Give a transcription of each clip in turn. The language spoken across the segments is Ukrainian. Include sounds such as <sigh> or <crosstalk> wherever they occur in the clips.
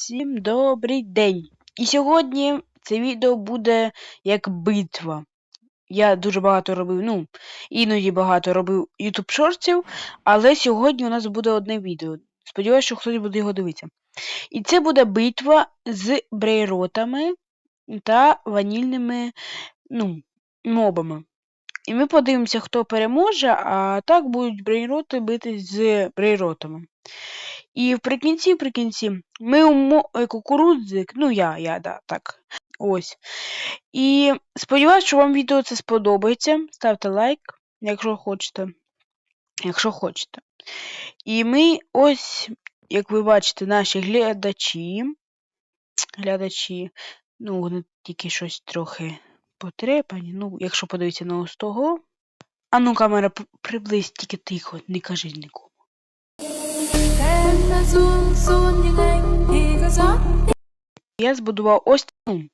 Всім добрий день! І сьогодні це відео буде як битва. Я дуже багато робив, ну, іноді багато робив YouTube шортів, але сьогодні у нас буде одне відео. Сподіваюся, що хтось буде його дивитися. І це буде битва з брейротами та ванільними ну, мобами. І ми подивимося, хто переможе, а так будуть брейроти битись з брейротами. І вприкінці, вприкінці, ми умо... е, кукурудзик, ну я, я, да, так. Ось. І сподіваюся, що вам відео це сподобається. Ставте лайк, якщо хочете. Якщо хочете. І ми ось, як ви бачите, наші глядачі. Глядачі, ну, вони тільки щось трохи потрепані. Ну, якщо подивитися на ось того. А ну, камера, приблизь тільки тихо, не кажи нікому. Я збудував ось, ну,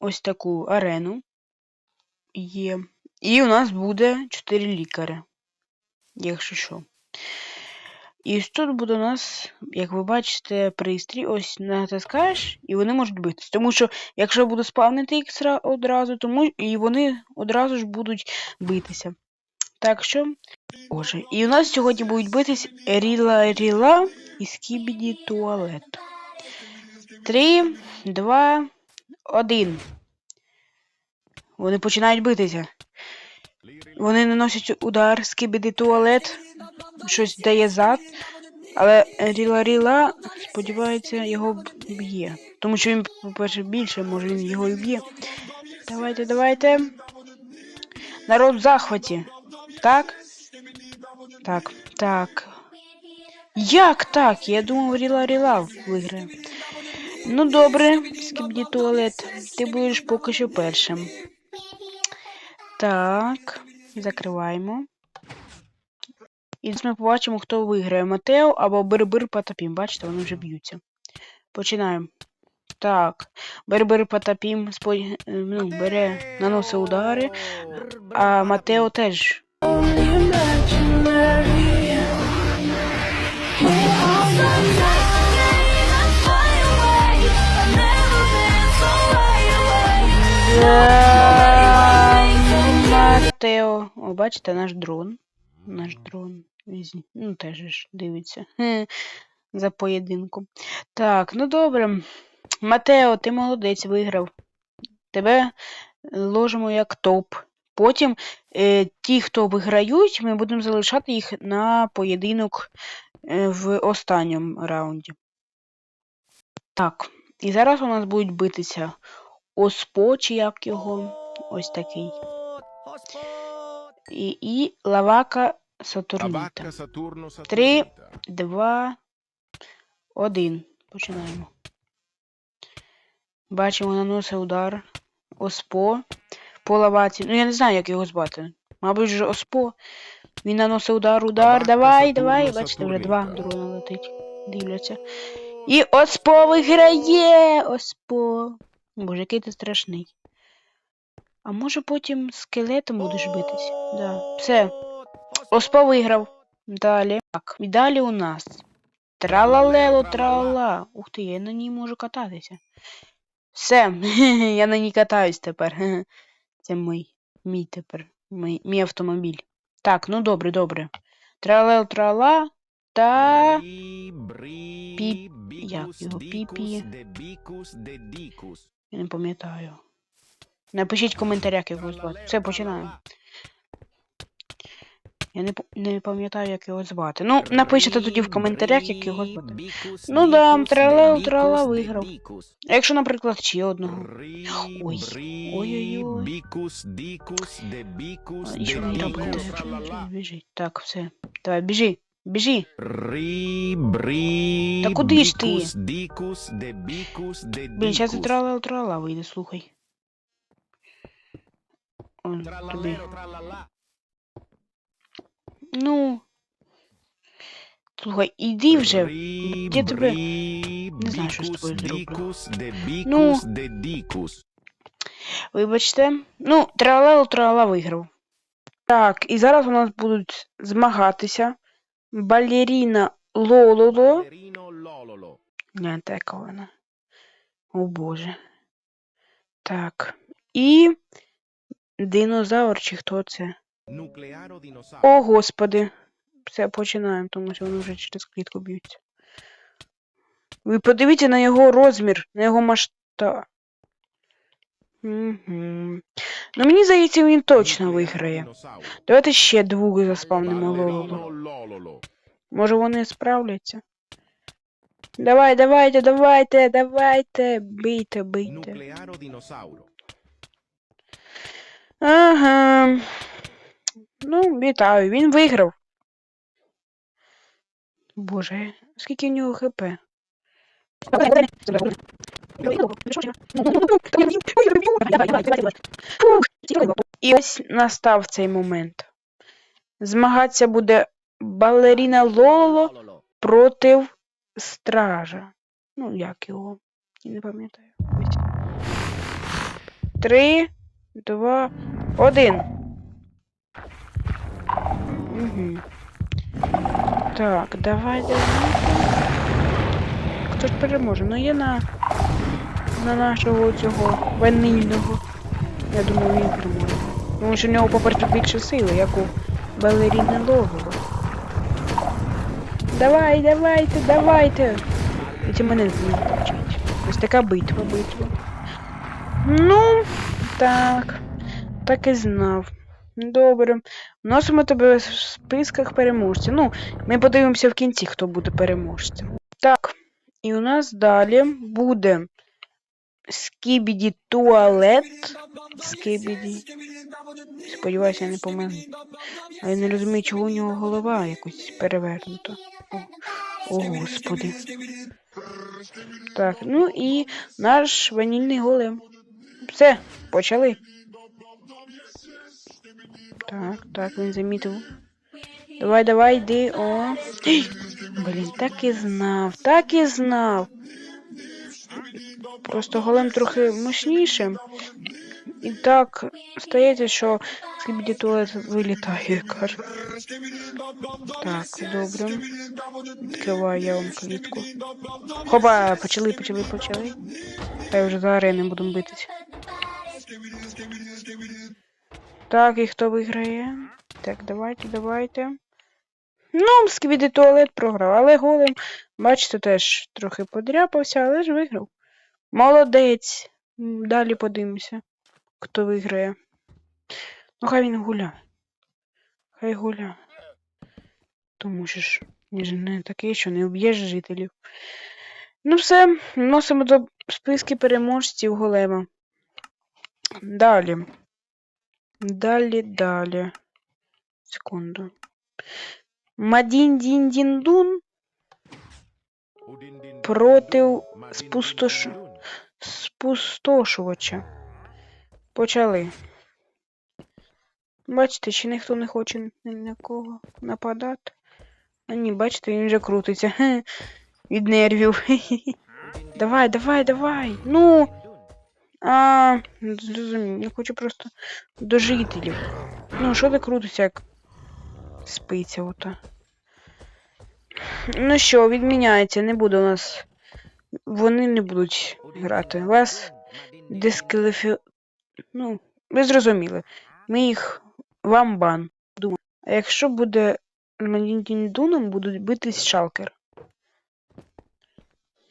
ось таку арену. Є. І у нас буде 4 лікаря. Якщо що. І ось тут буде у нас, як ви бачите, пристрій. Ось натискаєш, і вони можуть битись. Тому що, якщо я буду спавнити їх одразу, тому і вони одразу ж будуть битися. Так що. Боже. І у нас сьогодні будуть битись Ріла Ріла і Скібіді Туалет. Три, два, один. Вони починають битися. Вони наносять удар, скибіди туалет, щось дає зад, але Ріла Ріла, сподівається, його б'є. Тому що він, по-перше, більше, може він його і б'є. Давайте, давайте. Народ в захваті. Так? Так, так. Як так? Я думав, Ріла Ріла виграє. Ну добре, скібді туалет. Ти будеш поки що першим. Так, закриваємо. І ми побачимо, хто виграє Матео або Бербер Потапім. Бачите, вони вже б'ються. Починаємо. Так. Бербер Потапім спо... ну, бере, наносить удари, а Матео теж. Матео. О, бачите, наш дрон. Наш дрон. Ну, теж ж дивиться. <laughs> За поєдинком. Так, ну добре. Матео, ти молодець, виграв. Тебе ложимо як топ. Потім е, ті, хто виграють, ми будемо залишати їх на поєдинок е, в останньому раунді. Так, і зараз у нас будуть битися Оспо, чи як його. Ось такий. І, і лавака Сатурніта. Три. Два, один. Починаємо. Бачимо, наносить удар. Оспо. По. Ну, я не знаю, як його звати. Мабуть, же Оспо. Він наносить удар, удар. Давай, давай. Бачите, вже два дрона летить. Дивляться. І Оспо виграє! Оспо. Боже, який ти страшний. А може потім скелетом будеш битись? Да. Все. Оспо виграв. Далі. Так, і далі у нас. Тралалело, тралала. Ух ти, я на ній можу кататися. Все, <laughs> я на ній катаюсь тепер. <laughs> Це мій. Мій тепер. Мій, мій автомобіль. Так, ну добре, добре. Тралел, трала та. Піп- як його, піпі? Я не пам'ятаю. Напишіть в коментарях, як його звати. Все, починаємо. Я не, не пам'ятаю, як його звати. Ну, напишіть тоді в коментарях, як його звати. Ну да, тралел, трала виграв. А якщо, наприклад, ще одного. Ой. Ой-ой-ой. робити? Біжить. Так, все. Давай, біжи. Біжи. Та куди ж ти? бікус, дікус, де бікус, де Блін, зараз і трала трала вийде, слухай. Он, тобі. Ну. Слухай, іди вже. Я тебе не знаю, що з тобою зроблю. Ну. Вибачте. Ну, тралел трала виграв. Так, і зараз у нас будуть змагатися балеріна Лололо Балеріно лололо. Гляньте, яка вона. О боже. Так. І. Динозавр, чи хто це? О, господи. Все, починаємо, тому що вони вже через клітку б'ються. Ви подивіться на його розмір, на його масштаб. Угу. Ну мені здається, він точно виграє. Давайте ще двох заспавнимо лололо. Може вони справляться? Давай, давайте, давайте, давайте. Бийте, бийте. Ага. Ну, вітаю, він виграв. Боже, скільки в нього хп? І ось настав цей момент. Змагатися буде балеріна Лоло проти стража. Ну, як його? Не пам'ятаю. Три, два, один. Угу. Так, давай. Хто ж переможе? Ну є на, на нашого цього ванильного. Я думаю, він переможе. Тому що в нього, по-перше, більше сили, як у балеріни Логоло. Давай, давайте, давайте. І це мене не вчить. Ось така битва, битва. Ну, так. Так і знав. Добре. Вносимо тебе в списках переможців. Ну, ми подивимося в кінці, хто буде переможцем. Так, і у нас далі буде Скібіді туалет. Скібіді. Сподіваюся, я не помилю. А я не розумію, чого у нього голова якось перевернута. О, о господи. Так, ну і наш ванільний голем. Все, почали. Так, так, він замітив. Давай, давай, йди. О. <gasps> Блін, так і знав, так і знав. Просто голем трохи мощніше. І так стається, що скібіді туалет вилітає, каже. Так, добре. Відкриваю я вам клітку. Хопа, почали, почали, почали. Та вже за арени будемо битись. Так, і хто виграє? Так, давайте, давайте. Ну, сквіди туалет програв, але голем, бачите, теж трохи подряпався, але ж виграв. Молодець. Далі подивимося, хто виграє. Ну, хай він гуляє. Хай гуляє. Тому що ж він же не такий, що не вб'єш жителів. Ну, все, вносимо до списки переможців голема. Далі. Далі, далі. Секунду. Мадін-дін-дін-дун Udin-din-din-dun. проти спустош... спустошувача. Почали. Бачите, чи ніхто не хоче на кого нападати. А ні, бачите, він вже крутиться. <laughs> Від нервів. <laughs> Давай, давай, давай. Ну. А, зрозумів. Я хочу просто до жителів. Ну, що ти крутишся, як спиться ота. Ну що, відміняється, не буде у нас. Вони не будуть грати. Вас дискваліфі... Ну, ви зрозуміли. Ми їх вам бан. Думаю. А якщо буде Дуном, будуть битись шалкер.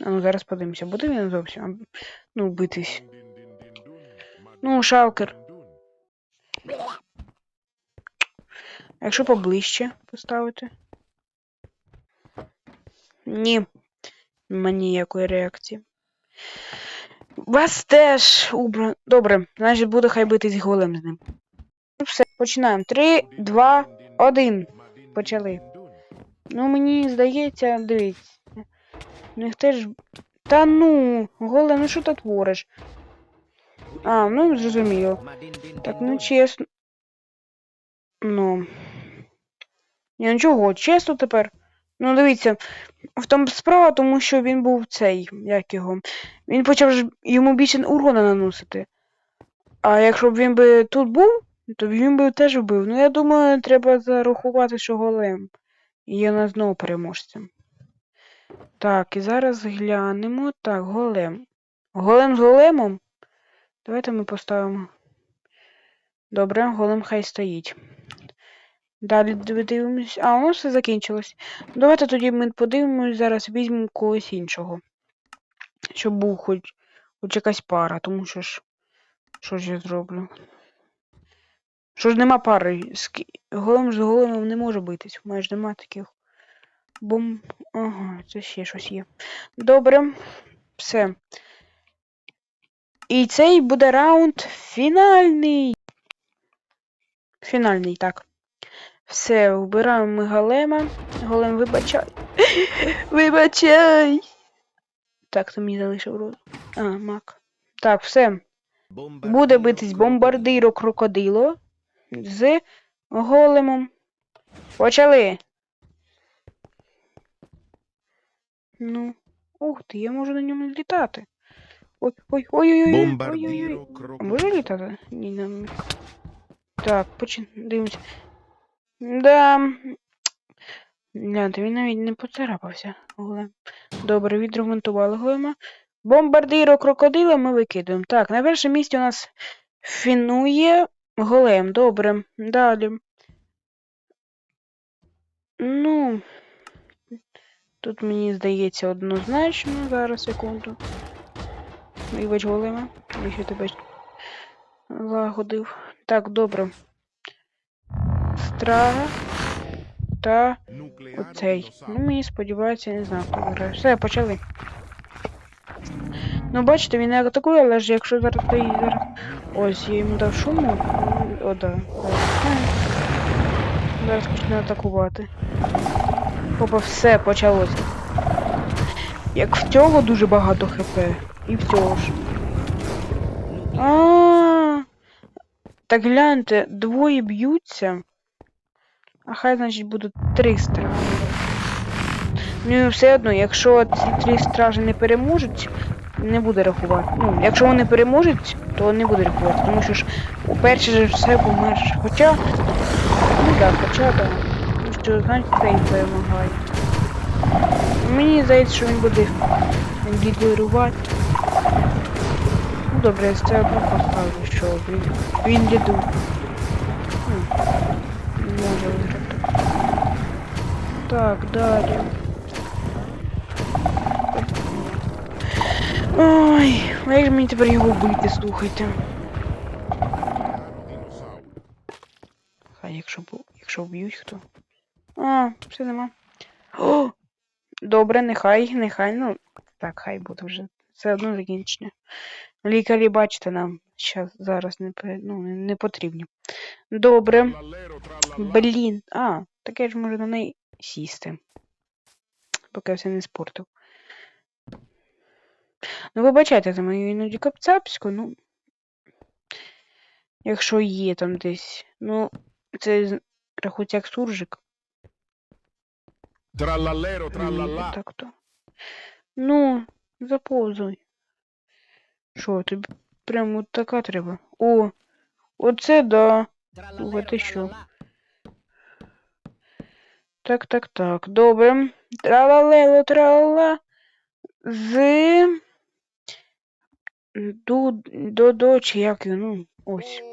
А ну зараз подивимося, буде він зовсім? Ну, битись. Ну, шалкер. А якщо поближче поставити? Ні. Нема ніякої реакції. Вас теж убрано. Добре, значить буде хай битись голем з ним. Все, починаємо. Три, два, один. Почали. Ну, мені здається, дивіться. У них теж. Та ну, голем, ну що ти твориш? А, ну зрозуміло. Так, ну чесно. Ну. Я нічого, чесно тепер. Ну, дивіться, в тому справа, тому що він був цей, як його. Він почав ж йому більше урона наносити. А якщо б він би тут був, то він би теж вбив. Ну, я думаю, треба зарахувати, що голем. І у нас знову переможцем. Так, і зараз глянемо. Так, голем. Голем з големом. Давайте ми поставимо. Добре, голем хай стоїть. Далі див- дивимось. А, воно все закінчилось. Давайте тоді ми подивимось, зараз візьмемо когось іншого. Щоб був хоч, хоч якась пара, тому що ж. Що ж я зроблю? Що ж нема пари? Голем з големом не може битись. Майже нема таких. Бом. Ага, це ще щось є. Добре. Все. І цей буде раунд фінальний. Фінальний, так. Все, вбираємо ми голема. Голем, вибачай. <laughs> Вибачай. Так, то мені залишив рот. А, мак. Так, все. Буде битись бомбардиро крокодило з големом. Почали. Ну. Ух ти, я можу на ньому літати. Ой, ой, ой, ой, ой, ой, ой, ой. А може літати? Ні, не. Так, почин... дивимося. Да. Гляньте, він навіть не поцарапався. Голем. Добре, відремонтували голема. Бомбардиро крокодила ми викидаємо. Так, на першому місці у нас фінує голем. Добре. Далі. Ну. Тут мені здається однозначно. Зараз, секунду. Вибач голема. Я ще тебе лагодив. Так, добре. Страга та оцей. Ну, мені сподівається, не знаю, хто виграє. Все, почали. Ну, бачите, він не атакує, але ж якщо зараз той зараз. Ось, я йому дав шуму. О, да. Зараз, почне атакувати. Опа, все, почалося. Як в цього дуже багато хп. І в цього ж. -а -а. Так гляньте, двоє б'ються. А хай, значить, будуть три стражі. Ну і все одно, якщо ці три стражі не переможуть, не буде рахувати. Ну, якщо вони переможуть, то не буде рахувати, тому що ж у перші же все померш. Хоча. Ну так, хоча так. Ну що, значить, цей перемагає. Мені здається, що він буде лідерувати. Ну добре, я одно поставлю, що він, він ліду. Ну, може виграти. Так, далі. Ой, а як же мені тепер його вбити, слухайте. Хай, якщо, якщо вб'ють хто. А, все нема. О! Добре, нехай, нехай, ну. Так, хай буде вже. Все одно закінчення. Лікарі, бачите, нам щас, зараз не, ну, не, потрібні. Добре. Блін. А, таке ж може на неї сісти. Поки я все не спортив. Ну, вибачайте за мою іноді капцапську, ну. Якщо є там десь. Ну, це рахується як суржик. Ні, trallallà. так то. Ну, заповзуй. Що, тобі прямо от така треба? О, оце да. Слухай, ти що? Так, так, так. Добре. Тралалело, тралала. З. До, до, чи як ну, ось.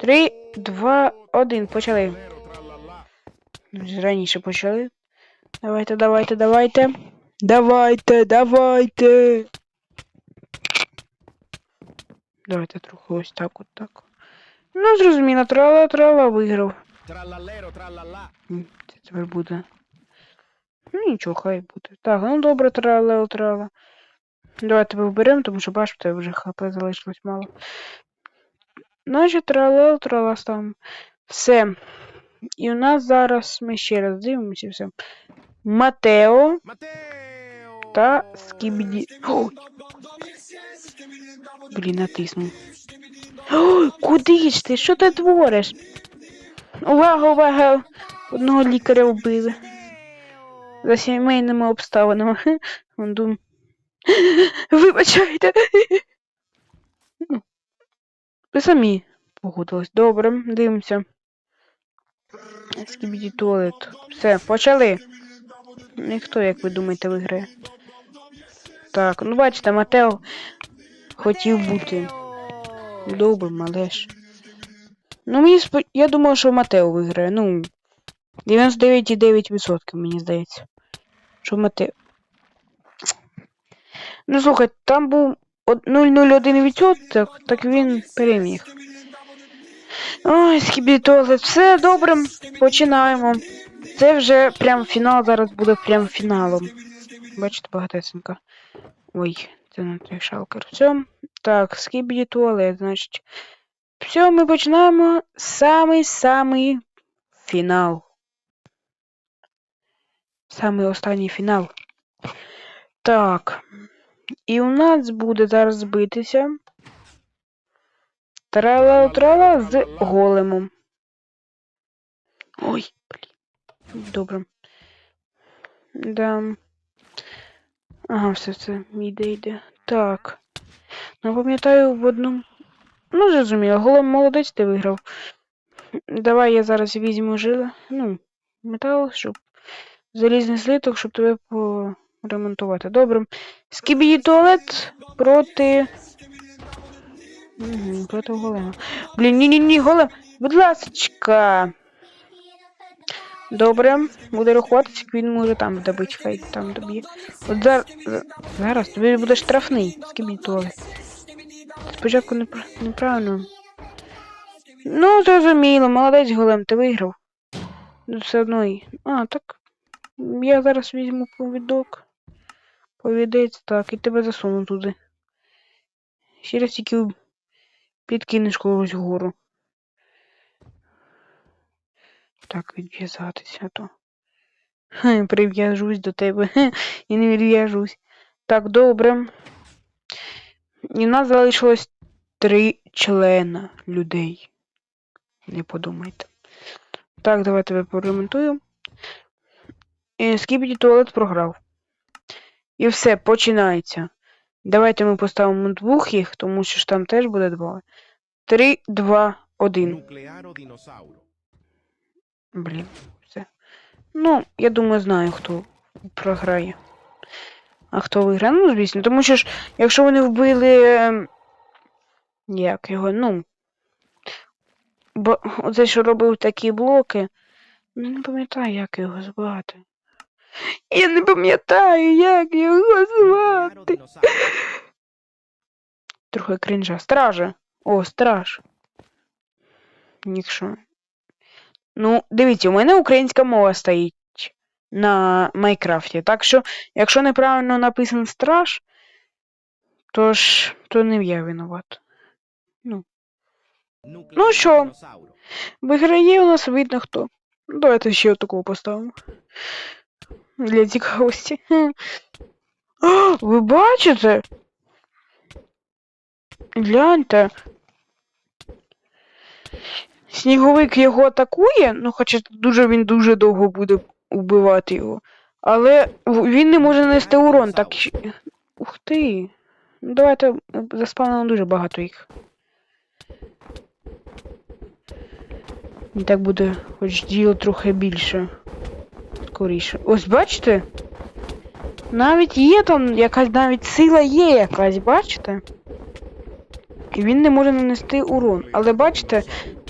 Три, два, один. Почали. Раніше почали. Давайте, давайте, давайте. Давайте, давайте. Давайте трохи ось так, от так. Ну, зрозуміло, трала, трала виграв. Trallallà. М, Це тепер буде. Ну нічого, хай буде. Так, ну добре, трала, трала. Давайте виберемо, тому що бачите, вже хп залишилось мало. Значить, трала, трала ставимо. Все. І у нас зараз ми ще раз дивимося все. Матео Matteo. Та Скібіді. Блін, натиснув. Ой, куди ж ти? Що ти твориш? Увага, увага! Одного лікаря вбили. За сімейними обставинами. Он дум. Вибачайте. Ви самі погодились. Добре, дивимося. Скібіді туалет. Все, почали. Ніхто, як ви думаєте, виграє. Так, ну бачите, Матео хотів бути добрим, але ж. Ну, мені спо... я думав, що Матео виграє. Ну, 99,9% мені здається. Що Матео. Ну, слухай, там був од- 0,01%, так він переміг. Ой, скібітолет, все добре, починаємо. Це вже прям фінал, зараз буде прям фіналом. Бачите, багатесенька. Ой, це не той шалкер. Все. Так, скібіді туалет, значить. Все, ми починаємо самий-самий фінал. Самий останній фінал. Так. І у нас буде зараз збитися. Трала-трала з големом. Ой, блін. Добре. Да. Ага, все це йде, йде. Так. Ну, пам'ятаю в одному. Ну, зрозуміло, голем молодець ти виграв. Давай я зараз візьму жила. Ну, метал, щоб. Залізний слиток, щоб тебе поремонтувати. Добре. Скібіді туалет проти. Угу, проти голема. Блін, ні-ні-ні, голем. Будь ласочка. Добре, буде рахуватися, він може там добити, хай там доб'є. От зараз, зараз тобі буде штрафний, туалет. Спочатку непра- неправильно. Ну, зрозуміло, молодець голем, ти виграв. Ну, все одно. А, так. Я зараз візьму повідок. Повідець, так, і тебе засуну туди. Ще раз тільки підкинеш когось вгору. Так, відв'язатися, то. Прив'яжусь до тебе. І не відв'яжусь. Так, добре. І в нас залишилось три члена людей. Не подумайте. Так, давай тебе поремонтую. І Скібіді туалет програв. І все, починається. Давайте ми поставимо двох їх, тому що ж там теж буде два. Три, два, один. Блін, все. Ну, я думаю, знаю, хто програє. А хто виграє? Ну, звісно, тому що ж, якщо вони вбили. ем, Як його, ну. Бо оце, що робив такі блоки. Ну, не пам'ятаю, як його звати. Я не пам'ятаю, як його звати. Трохи крінжа. Стража. О, страж. Якщо. Ну, дивіться, у мене українська мова стоїть на Майкрафті. Так що, якщо неправильно написан страж, то ж то не я винуват. Nuclearo що? dinosauro. Виграє у нас видно хто. Давайте ще такого поставимо. Для цікавості. <gasps> А, ви бачите? Гляньте. Сніговик його атакує, ну хоча дуже він дуже довго буде вбивати його. Але він не може нанести урон, так. Ух ти. Ну, Давайте заспавнимо дуже багато їх. І так буде хоч діло трохи більше. Скоріше. Ось бачите? Навіть є там якась навіть сила є якась, бачите? І він не може нанести урон. Але бачите,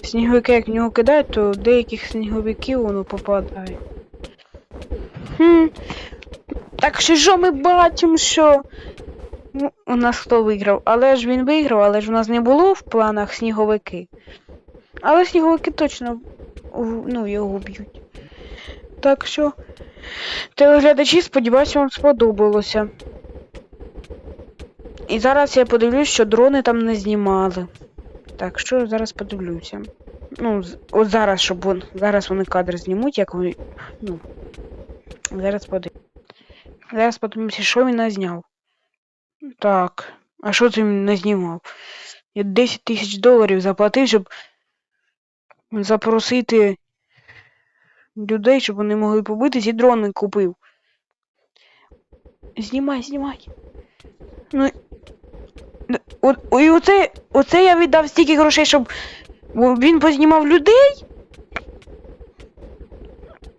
сніговики, як в нього кидають, то деяких сніговиків воно попадає. Хм. Так що що ми бачимо, що ну, у нас хто виграв? Але ж він виграв, але ж у нас не було в планах сніговики. Але сніговики точно ну, його б'ють. Так що, телеглядачі, сподіваюся, вам сподобалося. І зараз я подивлюсь, що дрони там не знімали. Так, що я зараз подивлюся. Ну, от зараз, щоб вон, зараз вони кадри знімуть, як вони. Ну. Зараз подивимося. Зараз подивимося, що він назняв. Так. А що він не знімав? Я 10 тисяч доларів заплатив, щоб запросити людей, щоб вони могли побитись, і дрони купив. Знімай, знімай. Ну. О, і оце, оце я віддав стільки грошей, щоб він познімав людей.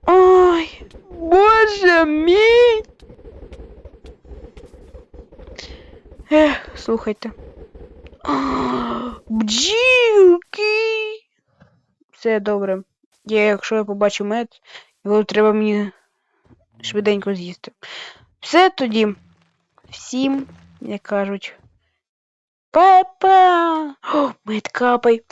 Ой, боже, мій. Ех, слухайте. Бджілки. Все добре. Я, якщо я побачу мед, його треба мені швиденько з'їсти. Все тоді. Всім, як кажуть. Па-па! О, мед капай.